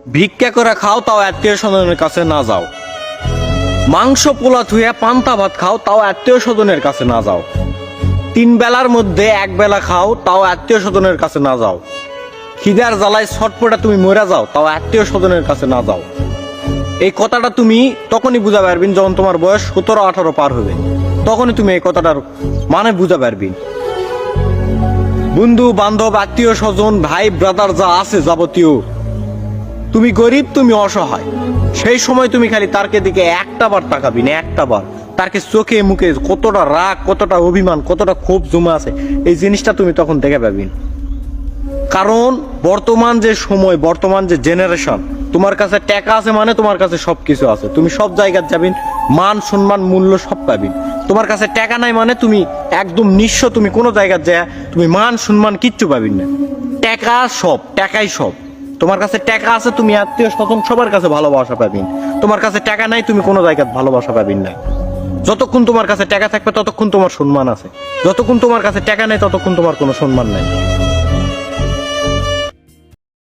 ভিক্ষা করে খাও, তাও আত্মীয় স্বজনের কাছে না যাও। মাংস পোলা থুয়ে পান্তা ভাত খাও, তাও আত্মীয় স্বজনের কাছে না যাও। তিন বেলার মধ্যে এক বেলা খাও, তাও আত্মীয় স্বজনের কাছে না যাও। খিদার জ্বালায় ছটপটা তুমি মরে যাও, তাও আত্মীয় স্বজনের কাছে না যাও। এই কথাটা তুমি তখনই বুঝা পারবিন যখন তোমার বয়স সতেরো, আঠারো পার হবে। তখনই তুমি এই কথাটার মানে বুঝা পারবি। বন্ধু, বান্ধব, আত্মীয় স্বজন, ভাই ব্রাদার যা আছে যাবতীয় তুমি গরিব, তুমি অসহায়। সেই সময় তুমি খালি তারকে দিকে একটা বার তাকাবি না, একটা বার। তারকে চোখে মুখে কতটা রাগ, কতটা অভিমান, কতটা ক্ষোভ জমা আছে, এই জিনিসটা তুমি তখন দেখে পাবি কারণ বর্তমান যে সময়, বর্তমান যে জেনারেশন তোমার কাছে টাকা আছে মানে তোমার কাছে সব কিছু আছে। তুমি সব জায়গায় যাবেন মান, সম্মান, মূল্য সব পাবেন তোমার কাছে টাকা নাই মানে তুমি একদম নিঃস্ব, তুমি কোনো জায়গায় যায়, তুমি মান, সম্মান কিচ্ছু পাবেন না। টাকা সব, টাকাই সব। তোমার কাছে টাকা আছে, তুমি আত্মীয় স্বজন সবার কাছে ভালোবাসা পাবেন। তোমার কাছে টাকা নাই, তুমি কোনো জায়গায় ভালোবাসা পাবেন না। যতক্ষণ তোমার কাছে টাকা থাকবে, ততক্ষণ তোমার সম্মান আছে। যতক্ষণ তোমার কাছে টাকা নেই, ততক্ষণ তোমার কোনো সম্মান নাই।